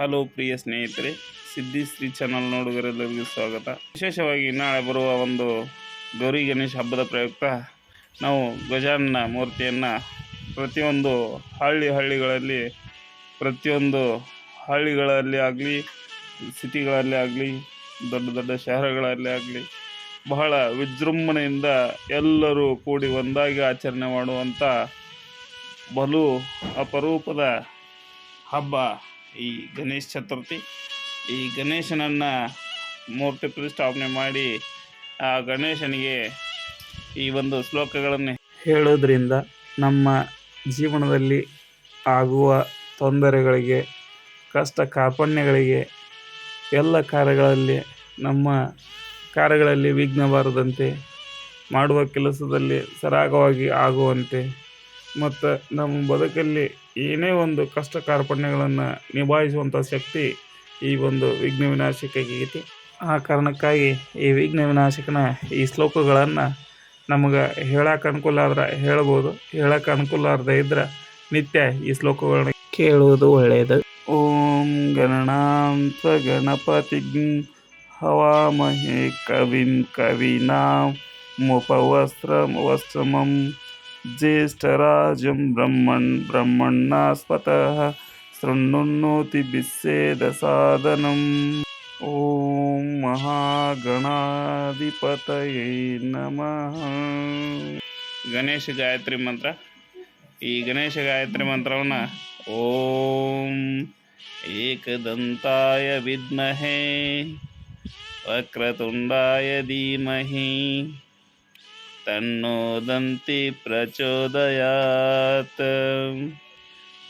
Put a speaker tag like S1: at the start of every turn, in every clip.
S1: Hello ಪ್ರಿಯ ಸ್ನೇಹಿತರೆ, ಸಿದ್ಧಿ Shri channel ನೋಡುಗರೆಲ್ಲರಿಗೂ ಸ್ವಾಗತ. ವಿಶೇಷವಾಗಿ ನಾಳೆ ಬರುವ ಒಂದು ಗೌರಿ ಗಣೇಶ ಹಬ್ಬದ ಪ್ರಯುಕ್ತ ನಾವು ಗಜಾನನ ಮೂರ್ತಿಯನ್ನು ಪ್ರತಿಯೊಂದು ಹಳ್ಳಿ ಹಳ್ಳಿಗಳಲ್ಲಿ, ಪ್ರತಿಯೊಂದು ಹಳ್ಳಿಗಳಲ್ಲಿ ಆಗಲಿ ಸಿಟಿಗಳಲ್ಲಿ ಆಗಲಿ, ದೊಡ್ಡ ದೊಡ್ಡ ಶಹರಗಳಲ್ಲಿ ಆಗಲಿ, ಬಹಳ ವಿಜೃಂಭಣೆಯಿಂದ ಎಲ್ಲರೂ ಕೂಡಿ ಒಂದಾಗಿ ಆಚರಣೆ ಮಾಡುವಂಥ ಬಲು ಅಪರೂಪದ ಹಬ್ಬ. ಈ ಗಣೇಶ ಚತುರ್ಥಿ, ಈ ಗಣೇಶನನ್ನು ಮೂರ್ತಿ ಪ್ರತಿಷ್ಠಾಪನೆ ಮಾಡಿ ಆ ಗಣೇಶನಿಗೆ ಈ ಒಂದು ಶ್ಲೋಕಗಳನ್ನು ಹೇಳೋದ್ರಿಂದ ನಮ್ಮ ಜೀವನದಲ್ಲಿ ಆಗುವ ತೊಂದರೆಗಳಿಗೆ, ಕಷ್ಟ ಕಾರ್ಪಣ್ಯಗಳಿಗೆ, ಎಲ್ಲ ಕಾರ್ಯಗಳಲ್ಲಿ, ನಮ್ಮ ಕಾರ್ಯಗಳಲ್ಲಿ ವಿಘ್ನ ಬಾರದಂತೆ ಮಾಡುವ ಕೆಲಸದಲ್ಲಿ ಸರಾಗವಾಗಿ ಆಗುವಂತೆ, ಮತ್ತು ನಮ್ಮ ಬದುಕಲ್ಲಿ ಏನೇ ಒಂದು ಕಷ್ಟ ಕಾರ್ಪಣ್ಯಗಳನ್ನು ನಿಭಾಯಿಸುವಂಥ ಶಕ್ತಿ ಈ ಒಂದು ವಿಘ್ನ ವಿನಾಶಕಗೈತಿ ಆ ಕಾರಣಕ್ಕಾಗಿ ಈ ವಿಘ್ನ ವಿನಾಶಕನ ಈ ಶ್ಲೋಕಗಳನ್ನು ನಮಗೆ ಹೇಳಕ್ಕೆ ಅನುಕೂಲ ಆದ್ರೆ ಹೇಳ್ಬೋದು. ಹೇಳಕ್ಕೆ ಅನುಕೂಲ ಆಗದೆ ಇದ್ರೆ ನಿತ್ಯ ಈ ಶ್ಲೋಕಗಳನ್ನ ಕೇಳುವುದು ಒಳ್ಳೆಯದು. ಓಂ ಗಣನಾಂತ ಗಣಪತಿ ಹವಾಮಹೇ ಕವಿಂ ಕವಿನಾಂ ಮುಪವಸ್ತ್ರ ವಸ್ತ್ರಮಂ ಜ್ಯೇಷ್ಠರಾಜಂ ಬ್ರಹ್ಮಣ್ ಬ್ರಹ್ಮಣ್ಣಾಸ್ಪತಃ ಶೃಣ್ಣುನ್ನೋತಿ ಬಿಸ್ಸೇದ ಸಾಧನಂ ಓಂ ಮಹಾಗಣಾಧಿಪತಯೇ ನಮಃ ಗಣೇಶ ಗಾಯತ್ರಿ ಮಂತ್ರ ಈ ಗಣೇಶ ಗಾಯತ್ರಿ ಮಂತ್ರವನ್ನು ಓಂ ಏಕದಂತಾಯ ವಿದ್ಮಹೇ ವಕ್ರತುಂಡಾಯ ಧೀಮಹಿ तन्नोदन्ति प्रचोदयात्।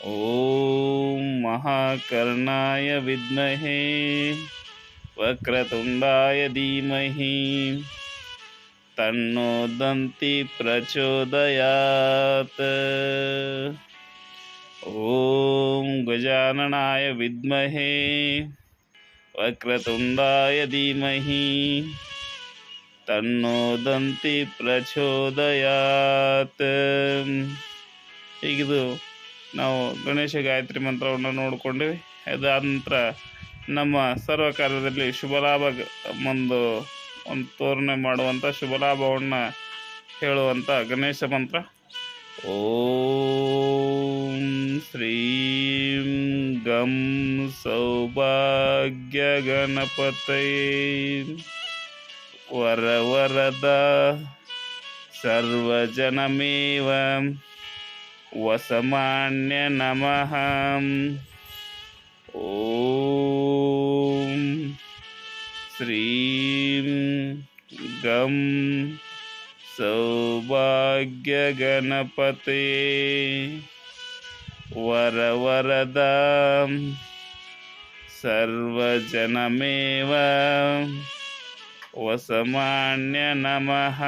S1: ॐ महाकर्णाय विद्महे वक्रतुण्डाय धीमहि। तन्नोदन्ति प्रचोदयात्। ॐ गजाननाय विद्महे वक्रतुण्डाय धीमहि। ಧೀಮಹಿ ತನ್ನೋದಂತಿ ಪ್ರಚೋದಯಾತ್. ಈಗಿದು ನಾವು ಗಣೇಶ ಗಾಯತ್ರಿ ಮಂತ್ರವನ್ನು ನೋಡಿಕೊಂಡಿವಿ. ಅದಾದ ನಂತರ ನಮ್ಮ ಸರ್ವ ಕಾರ್ಯದಲ್ಲಿ ಶುಭ ಲಾಭ ಒಂದು ಒಂದು ತೋರಣೆ ಮಾಡುವಂಥ ಶುಭ ಲಾಭವನ್ನು ಹೇಳುವಂಥ ಗಣೇಶ ಮಂತ್ರ. ಓಂ ಶ್ರೀಂ ಗಂ ಸೌಭಾಗ್ಯ ಗಣಪತಯೇ. ವರವರದ ಸರ್ವಜನಮೇವ ವಸಮಾನ್ಯ ನಮಃ ಓಂ ಶ್ರೀಂ ಗಂ ಸೌಭಾಗ್ಯ ಗಣಪತೆ ವರವರದ ಸರ್ವಜನಮೇವ ವಸಮಾನ್ಯ ನಮಃ.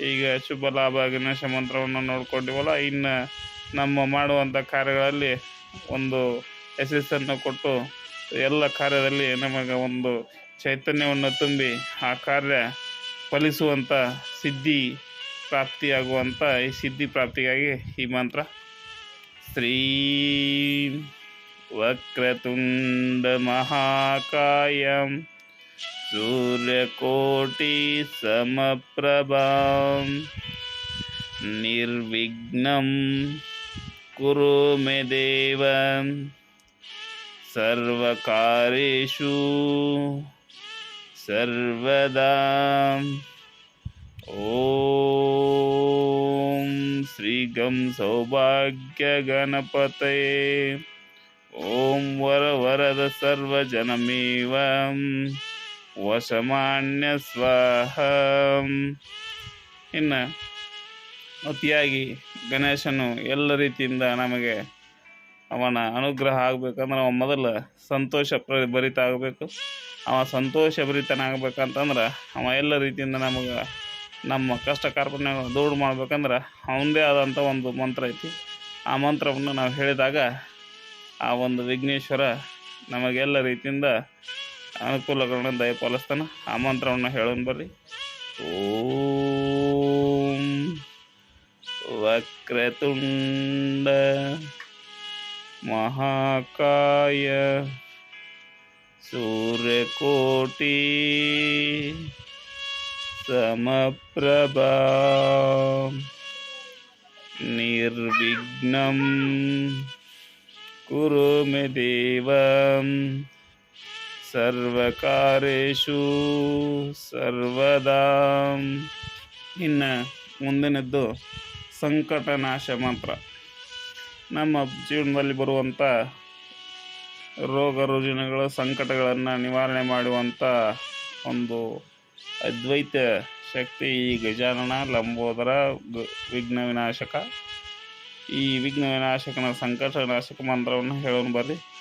S1: ಈಗ ಶುಭ ಲಾಭ ಗಣೇಶ ಮಂತ್ರವನ್ನು ನೋಡ್ಕೊಂಡಿವಲ್ಲ, ಇನ್ನು ನಮ್ಮ ಮಾಡುವಂಥ ಕಾರ್ಯಗಳಲ್ಲಿ ಒಂದು ಯಶಸ್ಸನ್ನು ಕೊಟ್ಟು ಎಲ್ಲ ಕಾರ್ಯದಲ್ಲಿ ನಮಗೆ ಒಂದು ಚೈತನ್ಯವನ್ನು ತುಂಬಿ ಆ ಕಾರ್ಯ ಫಲಿಸುವಂಥ ಸಿದ್ಧಿ ಪ್ರಾಪ್ತಿಯಾಗುವಂಥ ಈ ಸಿದ್ಧಿ ಪ್ರಾಪ್ತಿಗಾಗಿ ಈ ಮಂತ್ರ. ಶ್ರೀ ವಕ್ರತುಂಡ ಮಹಾಕಾಯಂ. सूर्यकोटि समप्रभां निर्विघ्नं कुरु मे देव। सर्वकारेषु सर्वदा ॐ श्रीगं सौभाग्यगणपतये ॐ वरवरद सर्वजनमेव ವಶಮಾನ್ಯ ಸ್ವಾಹ ಇನ್ನು ಅತಿಯಾಗಿ ಗಣೇಶನು ಎಲ್ಲ ರೀತಿಯಿಂದ ನಮಗೆ ಅವನ ಅನುಗ್ರಹ ಆಗಬೇಕಂದ್ರೆ ಅವ ಮೊದಲು ಸಂತೋಷ ಪ್ರ, ಭರಿತ ಆಗಬೇಕು. ಅವ ಸಂತೋಷ ಭರಿತನಾಗಬೇಕಂತಂದ್ರೆ ಅವ ಎಲ್ಲ ರೀತಿಯಿಂದ ನಮಗೆ ನಮ್ಮ ಕಷ್ಟ ಕಾರ್ಪಣ್ಯ ದೂರ ಮಾಡ್ಬೇಕಂದ್ರೆ ಅವನದೇ ಆದಂಥ ಒಂದು ಮಂತ್ರ ಐತಿ. ಆ ಮಂತ್ರವನ್ನು ನಾವು ಹೇಳಿದಾಗ ಆ ಒಂದು ವಿಘ್ನೇಶ್ವರ ನಮಗೆಲ್ಲ ರೀತಿಯಿಂದ ಅನುಕೂಲಗಳನ್ನ ದಯಪಾಲಿಸ್ತಾನೆ ಆಮಂತ್ರವನ್ನು ಹೇಳೋಣ ಬರ್ರಿ ಓಂ ವಕ್ರತುಂಡ ಮಹಾಕಾಯ ಸೂರ್ಯಕೋಟಿ ಸಮಪ್ರಭಾ ನಿರ್ವಿಘ್ನಂ ಕುರು ಮೇ ದೇವಂ ಸರ್ವಕಾರೇಶು ಸರ್ವದಾ. ಇನ್ನು ಮುಂದಿನದ್ದು ಸಂಕಟನಾಶ ಮಂತ್ರ. ನಮ್ಮ ಜೀವನದಲ್ಲಿ ಬರುವಂಥ ರೋಗ ರುಜಿನಗಳು ಸಂಕಟಗಳನ್ನು ನಿವಾರಣೆ ಮಾಡುವಂಥ ಒಂದು ಅದ್ವೈತ ಶಕ್ತಿ ಈ ಗಜಾನನ ಲಂಬೋದರ ವಿಘ್ನ ವಿನಾಶಕ. ಈ ವಿಘ್ನ ವಿನಾಶಕನ ಸಂಕಟ ನಾಶಕ ಮಂತ್ರವನ್ನು ಹೇಳೋಣ ಬರ್ರಿ.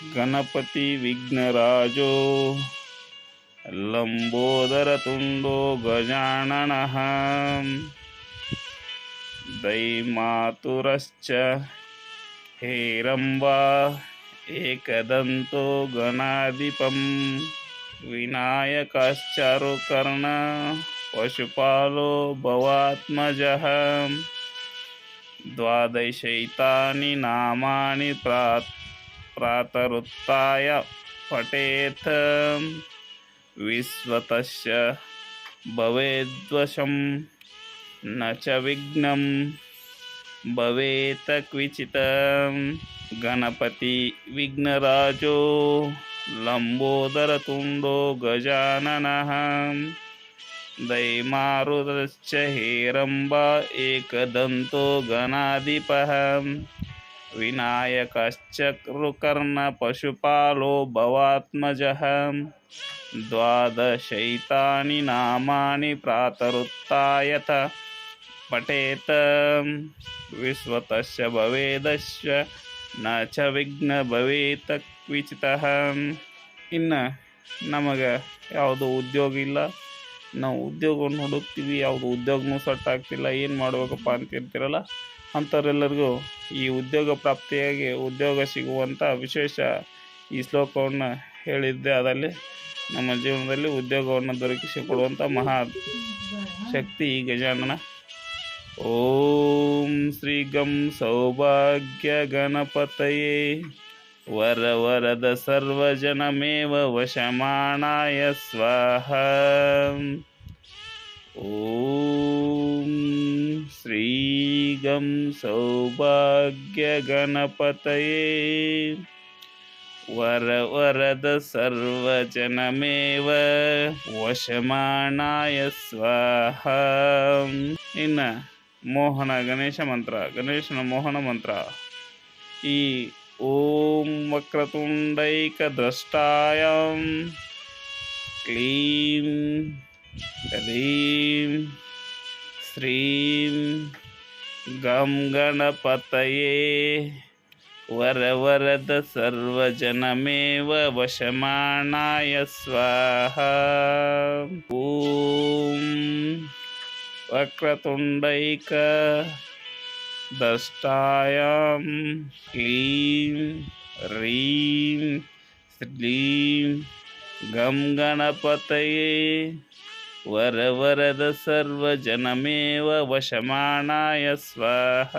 S1: గణపతి విఘ్నరాజో లంబోదరతుండో గజానన దైమాతురశ్చ హేరంబా ఏకదంతో గణాధిపం వినాయకశ్చరుకర్ణ పశుపాలో భవాత్మజ ద్వాదశైతాని నామాని ప్రాత్ प्रातरुत्थाय पठेत्। विश्वतस्य भवेद्वशं। न च विघ्नं भवेत् क्वचित्। गणपति विघ्नराजो लम्बोदरतुण्डो गजाननः। दैमारुतश्च हेरम्ब एकदन्तो गणाधिपः। विनायकश्च कृकर्णपशुपालो भवात्मजः द्वादशैतानि नामानि प्रातरुत्थायत पठेत् विश्वतस्य भवेदस्य न च ವಿಘ್ನ ಭವೇತ ಕ್ವಿಚಿತಃ ಇನ್ನು ನಮಗೆ ಯಾವುದು ಉದ್ಯೋಗ ಇಲ್ಲ ನಾವು ಉದ್ಯೋಗವನ್ನು ಹುಡುಕ್ತೀವಿ ಯಾವುದು ಉದ್ಯೋಗನೂ ಸೆಟ್ ಆಗ್ತಿಲ್ಲ ಏನು ಮಾಡಬೇಕಪ್ಪ ಅಂತಿರ್ತೀರಲ್ಲ ಅಂಥವರೆಲ್ಲರಿಗೂ ಈ ಉದ್ಯೋಗ ಪ್ರಾಪ್ತಿಯಾಗಿ ಉದ್ಯೋಗ ಸಿಗುವಂಥ ವಿಶೇಷ ಈ ಶ್ಲೋಕವನ್ನು ಹೇಳಿದ್ದೆ. ಅದರಲ್ಲಿ ನಮ್ಮ ಜೀವನದಲ್ಲಿ ಉದ್ಯೋಗವನ್ನು ದೊರಕಿಸಿಕೊಡುವಂಥ ಮಹಾ ಶಕ್ತಿ ಈ ಗಜಾನನ. ಓಂ ಶ್ರೀ ಗಂ ಸೌಭಾಗ್ಯ ಗಣಪತಯೇ. ವರ ವರದ ಸರ್ವಜನಮೇವ ವಶಮಾಣಾಯ ಸ್ವಾಹ. ಓಂ ಶ್ರೀಗಂ ಸೌಭಾಗ್ಯ ಗಣಪತಯೇ. ವರ ವರದ ಸರ್ವಜನಮೇವ ವಶಮಾಣಾಯ ಸ್ವಾಹ. ಇನ್ನು ಮೋಹನ ಗಣೇಶ ಮಂತ್ರ, ಗಣೇಶನ ಮೋಹನ ಮಂತ್ರ. ಈ ಓಂ ವಕ್ರತುಂಡೈಕದ್ರಷ್ಟಾಯ ಕ್ಲೀಂ ಕ್ಲೀಂ ಶ್ರೀಂ ಗಂ ಗಣಪತಯೇ ವರವರದ ಸರ್ವಜನಮೇವ ವಶಮಾಣಾಯ ಸ್ವಾಹ ಓಂ ವಕ್ರತುಂಡೈಕ ದಷ್ಟಾಯಂ ಕ್ಲೀಂ ರೀಂ ಶ್ರೀಂ ಗಂ ಗಣಪತಯೇ ವರವರದ ಸರ್ವಜನಮೇವ ವಶಮಾಣಾಯ ಸ್ವಾಹ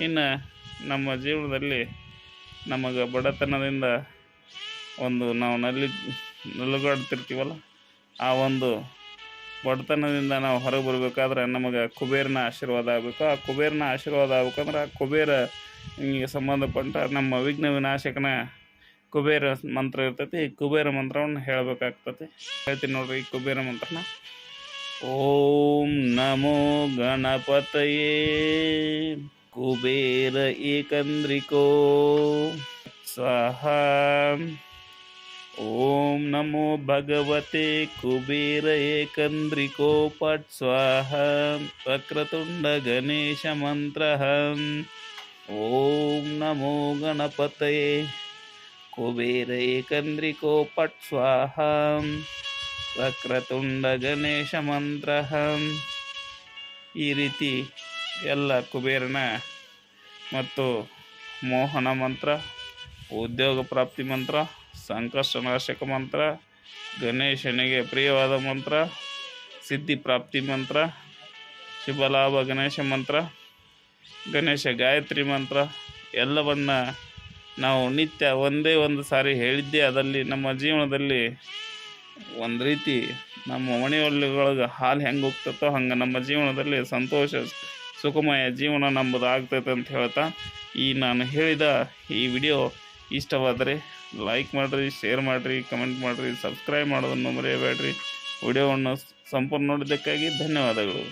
S1: ಇನ್ನು ನಮ್ಮ ಜೀವನದಲ್ಲಿ ನಮಗೆ ಬಡತನದಿಂದ ಒಂದು ನಾವು ನಲ್ಲಿ ನಲುಗಾಡ್ತಿರ್ತೀವಲ್ಲ, ಆ ಒಂದು ಬಡತನದಿಂದ ನಾವು ಹೊರಗೆ ಬರಬೇಕಾದ್ರೆ ನಮಗೆ ಕುಬೇರನ ಆಶೀರ್ವಾದ ಆಗಬೇಕು. ಆ ಕುಬೇರನ ಆಶೀರ್ವಾದ ಆಗ್ಬೇಕಂದ್ರೆ ಆ ಕುಬೇರ ಸಂಬಂಧಪಟ್ಟ ನಮ್ಮ ವಿಘ್ನ ವಿನಾಶಕನ ಕುಬೇರ ಮಂತ್ರ ಇರ್ತೈತಿ. ಈ ಕುಬೇರ ಮಂತ್ರವನ್ನು ಹೇಳಬೇಕಾಗ್ತತಿ. ಹೇಳ್ತೀನಿ ನೋಡ್ರಿ ಈ ಕುಬೇರ ಮಂತ್ರನ. ಓಂ ನಮೋ ಗಣಪತಯೇ ಕುಬೇರ ಏಕಂದ್ರಿಕೋ. ಸ್ವಾಹ. ಓಂ ನಮೋ ಭಗವತೆ ಕುಬೇರ ಏಕಂದ್ರಿಕೋಪಟ್ ಸ್ವಾಹ, ವಕ್ರತುಂಡ ಗಣೇಶ ಮಂತ್ರ. ಓಂ ನಮೋ ಗಣಪತಯೇ, ಕುಬೇರ ಏಕಂದ್ರಿಕೋಪಟ್ ಸ್ವಾಹ, ವಕ್ರತುಂಡ ಗಣೇಶ ಮಂತ್ರ. ಈ ರೀತಿ ಎಲ್ಲ ಕುಬೇರನ ಮತ್ತು ಮೋಹನ ಮಂತ್ರ, ಉದ್ಯೋಗ ಪ್ರಾಪ್ತಿ ಮಂತ್ರ ಸಂಕಷ್ಟನಾಶಕ ಮಂತ್ರ, ಗಣೇಶನಿಗೆ ಪ್ರಿಯವಾದ ಮಂತ್ರ, ಸಿದ್ಧಿ ಪ್ರಾಪ್ತಿ ಮಂತ್ರ, ಶುಭಲಾಭ ಗಣೇಶ ಮಂತ್ರ, ಗಣೇಶ ಗಾಯತ್ರಿ ಮಂತ್ರ, ಎಲ್ಲವನ್ನು ನಾವು ನಿತ್ಯ ಒಂದೇ ಒಂದು ಸಾರಿ ಹೇಳಿದ್ದೆ ಅದರಲ್ಲಿ ನಮ್ಮ ಜೀವನದಲ್ಲಿ ಒಂದು ರೀತಿ ನಮ್ಮ ಮನೆಯೊಳಗೆ ಹಾಲು ಹೆಂಗೆ ಹೋಗ್ತೈತೋ ಹಂಗೆ ನಮ್ಮ ಜೀವನದಲ್ಲಿ ಸಂತೋಷ, ಸುಖಮಯ ಜೀವನ ನಂಬುದಾಗ್ತೈತೆ ಅಂತ ಹೇಳ್ತಾ ಈ ನಾನು ಹೇಳಿದ ಈ ವಿಡಿಯೋ ಇಷ್ಟವಾದರೆ ಲೈಕ್ ಮಾಡಿರಿ ಶೇರ್ ಮಾಡಿರಿ ಕಮೆಂಟ್ ಮಾಡಿರಿ ಸಬ್ಸ್ಕ್ರೈಬ್ ಮಾಡೋದನ್ನು ಮರೆಯಬೇಡ್ರಿ. ವಿಡಿಯೋವನ್ನು ಸಂಪೂರ್ಣ ನೋಡಿದ್ದಕ್ಕಾಗಿ ಧನ್ಯವಾದಗಳು.